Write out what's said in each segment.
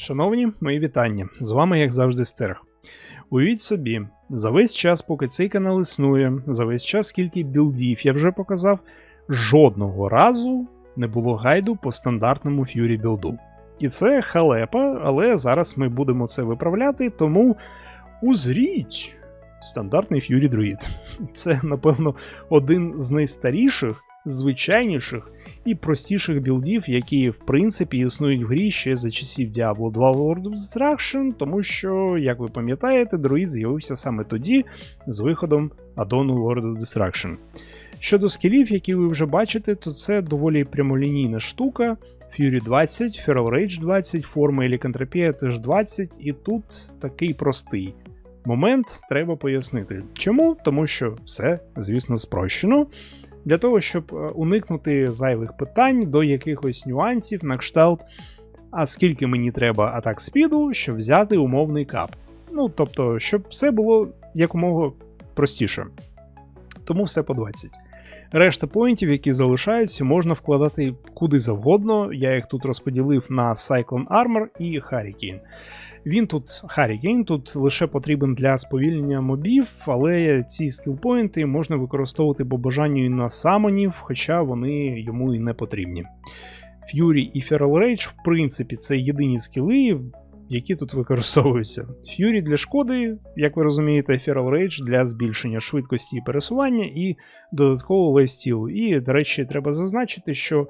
Шановні, мої вітання! З вами, як завжди, Стерг. Уявіть собі, за весь час, поки цей канал існує, за весь час, скільки білдів я вже показав, жодного разу не було гайду по стандартному ф'юрі білду. І це халепа, але зараз ми будемо це виправляти, тому узріть стандартний ф'юрі друїд. Це, напевно, один з найстаріших звичайніших і простіших білдів, які в принципі існують в грі ще за часів Diablo 2 World of Destruction, тому що, як ви пам'ятаєте, друїд з'явився саме тоді з виходом адону World of Destruction. Щодо скілів, які ви вже бачите, то це доволі прямолінійна штука. Fury 20, Feral Rage 20, форма і лікантропія теж 20, і тут такий простий момент треба пояснити. Чому? Тому що все, звісно, спрощено для того, щоб е, уникнути зайвих питань до якихось нюансів на кшталт. А скільки мені треба атак спіду, щоб взяти умовний кап. Ну, тобто, щоб все було якомога простіше. Тому все по 20. Решта поінтів, які залишаються, можна вкладати куди завгодно. Я їх тут розподілив на Cyclone Armor і Hurricane. Він тут Hurricane тут лише потрібен для сповільнення мобів, але ці скілпоінти можна використовувати по бажанню і на самонів, хоча вони йому і не потрібні. Fury і Feral Rage, в принципі, це єдині скіли, які тут використовуються. Fury для шкоди, як ви розумієте, Feral Rage для збільшення швидкості пересування і додатково лайфстілу. І, до речі, треба зазначити, що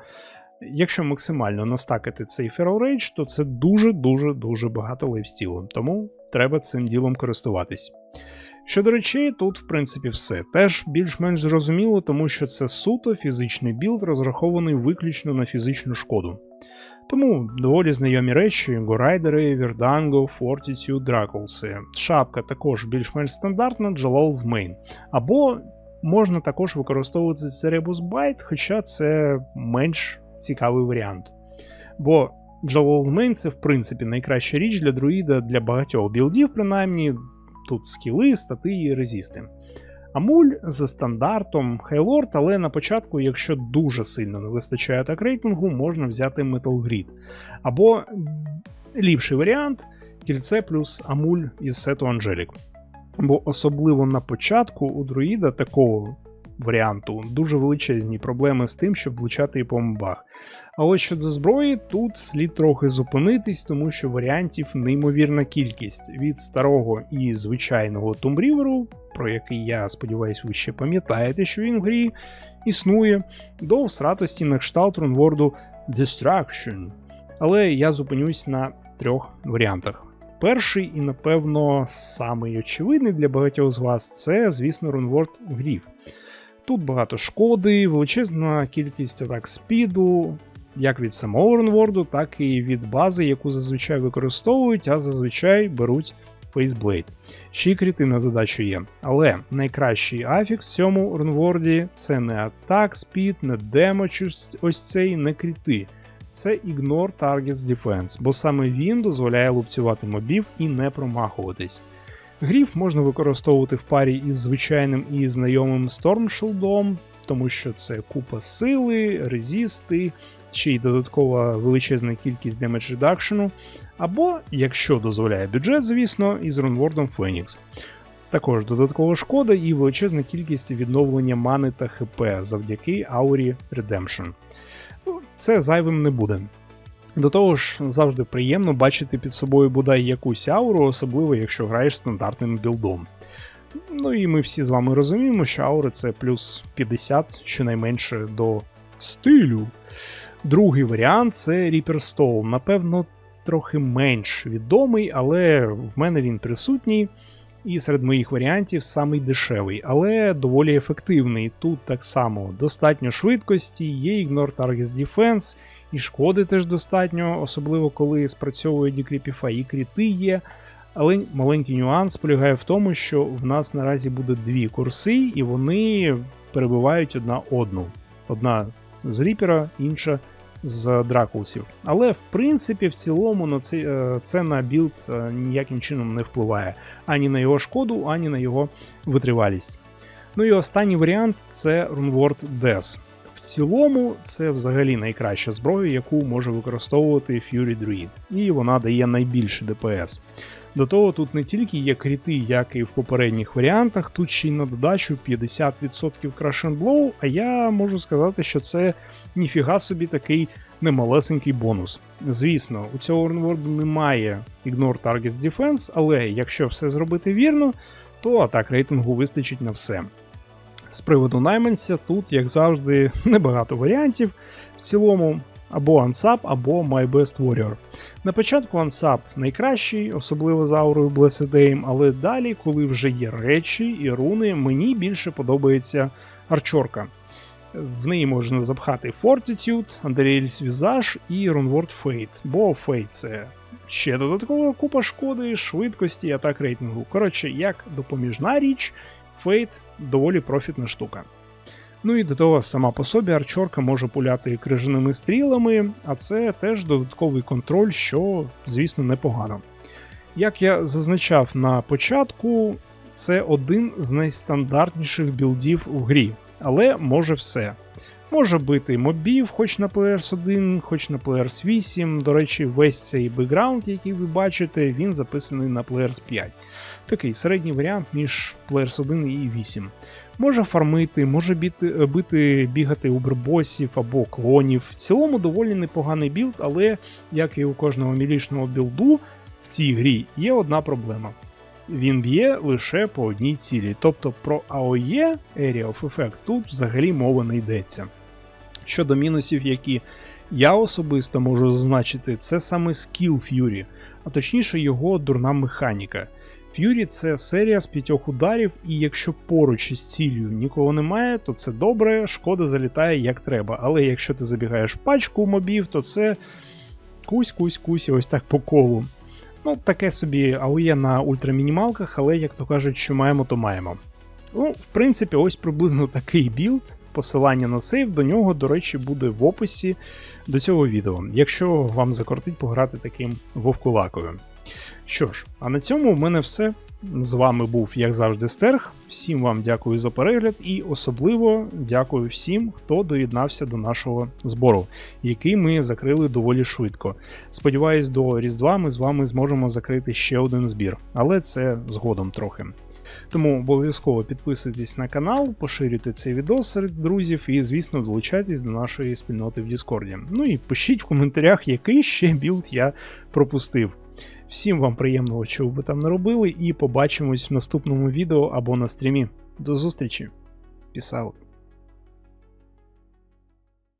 якщо максимально настакати цей Feral Rage, то це дуже-дуже дуже багато лайфстілу, тому треба цим ділом користуватись. Щодо речей, тут, в принципі, все. Теж більш-менш зрозуміло, тому що це суто фізичний білд, розрахований виключно на фізичну шкоду. Тому доволі знайомі речі: Горайдери, Верданго, Fortitude, Дракулси. Шапка також більш-менш стандартна, Джалал з мейн. Або можна також використовувати Byte, хоча це менш цікавий варіант. Бо Джалал з мейн це, в принципі, найкраща річ для друїда для багатьох білдів, принаймні. Тут скіли, стати і резісти. Амуль за стандартом Хейлорд, але на початку, якщо дуже сильно не вистачає так рейтингу, можна взяти Metal Grid. Або ліпший варіант кільце плюс Амуль із сету Анжелік. Бо особливо на початку у друїда такого варіанту дуже величезні проблеми з тим, щоб влучати і по мобах. А ось щодо зброї, тут слід трохи зупинитись, тому що варіантів неймовірна кількість від старого і звичайного Тумбріверу, про який я сподіваюся, ви ще пам'ятаєте, що він в грі існує, до всратості на кшталт рунворду Destruction. Але я зупинюсь на трьох варіантах. Перший і, напевно, самий очевидний для багатьох з вас це, звісно, рунворд Гріф. Тут багато шкоди, величезна кількість атак спіду, як від самого рунворду, так і від бази, яку зазвичай використовують, а зазвичай беруть Faceblade. Ще й кріти на додачу є. Але найкращий афікс в цьому рунворді це не атак, спід, не демедж ось цей, не кріти. Це Ignore Targets Defense, бо саме він дозволяє лупцювати мобів і не промахуватись. Гріф можна використовувати в парі із звичайним і знайомим Shield'ом, тому що це купа сили, резісти, ще й додаткова величезна кількість Damage Reduction, або, якщо дозволяє бюджет, звісно, із рунвордом Phoenix. Також додаткова шкода і величезна кількість відновлення мани та ХП завдяки Аурі Redemption. Ну, це зайвим не буде. До того ж, завжди приємно бачити під собою бодай якусь ауру, особливо якщо граєш стандартним білдом. Ну і ми всі з вами розуміємо, що аури це плюс 50 щонайменше до стилю. Другий варіант це Reaper. Напевно, трохи менш відомий, але в мене він присутній. І серед моїх варіантів самий дешевий, але доволі ефективний. Тут так само достатньо швидкості, є Ignore Targets Defense, і шкоди теж достатньо, особливо коли спрацьовує декріпіфа, і кріти є. Але маленький нюанс полягає в тому, що в нас наразі буде дві курси, і вони перебувають одна одну. Одна з ріпера, інша з дракулсів. Але в принципі, в цілому на це, це на білд е, ніяким чином не впливає ані на його шкоду, ані на його витривалість. Ну і останній варіант це Runward Death. В цілому це взагалі найкраща зброя, яку може використовувати Fury Druid, і вона дає найбільше ДПС. До того тут не тільки є кріти, як і в попередніх варіантах, тут ще й на додачу 50% Crash and Blow, а я можу сказати, що це ніфіга собі такий немалесенький бонус. Звісно, у цього орнворду немає Ignore Targets Defense, але якщо все зробити вірно, то атак рейтингу вистачить на все. З приводу найманця, тут, як завжди, небагато варіантів. В цілому, або Unsub, або My Best Warrior. На початку Unsub найкращий, особливо з аурою Blessed Aim, але далі, коли вже є речі і руни, мені більше подобається арчорка. В неї можна запхати Fortitude, Andariel's Visage і Runward Fate, бо Fate це ще додаткова купа шкоди, швидкості і атак рейтингу. Коротше, як допоміжна річ, Fate доволі профітна штука. Ну і до того сама по собі арчорка може пуляти крижаними стрілами, а це теж додатковий контроль, що, звісно, непогано. Як я зазначав на початку, це один з найстандартніших білдів у грі, але може все. Може бити мобів, хоч на Players 1, хоч на Players 8. До речі, весь цей бекграунд, який ви бачите, він записаний на Players 5. Такий середній варіант між Players 1 і 8. Може фармити, може бити, бити бігати убербосів або клонів. В цілому доволі непоганий білд, але, як і у кожного мілічного білду, в цій грі є одна проблема. Він б'є лише по одній цілі. Тобто про AOE Area of Effect тут взагалі мова не йдеться. Щодо мінусів, які я особисто можу зазначити, це саме скіл Fury, а точніше його дурна механіка. Ф'юрі це серія з п'ятьох ударів, і якщо поруч із ціллю нікого немає, то це добре, шкода залітає як треба. Але якщо ти забігаєш пачку мобів, то це кусь-кусь-кусь, ось так по колу. Ну, таке собі АОЄ на ультрамінімалках, але, як то кажуть, що маємо, то маємо. Ну, в принципі, ось приблизно такий білд. Посилання на сейв до нього, до речі, буде в описі до цього відео, якщо вам закортить пограти таким вовкулакою. Що ж, а на цьому в мене все. З вами був, як завжди, Стерг. Всім вам дякую за перегляд і особливо дякую всім, хто доєднався до нашого збору, який ми закрили доволі швидко. Сподіваюсь, до Різдва ми з вами зможемо закрити ще один збір, але це згодом трохи. Тому обов'язково підписуйтесь на канал, поширюйте цей відео серед друзів і, звісно, долучайтесь до нашої спільноти в Діскорді. Ну і пишіть в коментарях, який ще білд я пропустив. Всім вам приємного, що ви там не робили, і побачимось в наступному відео або на стрімі. До зустрічі. Out.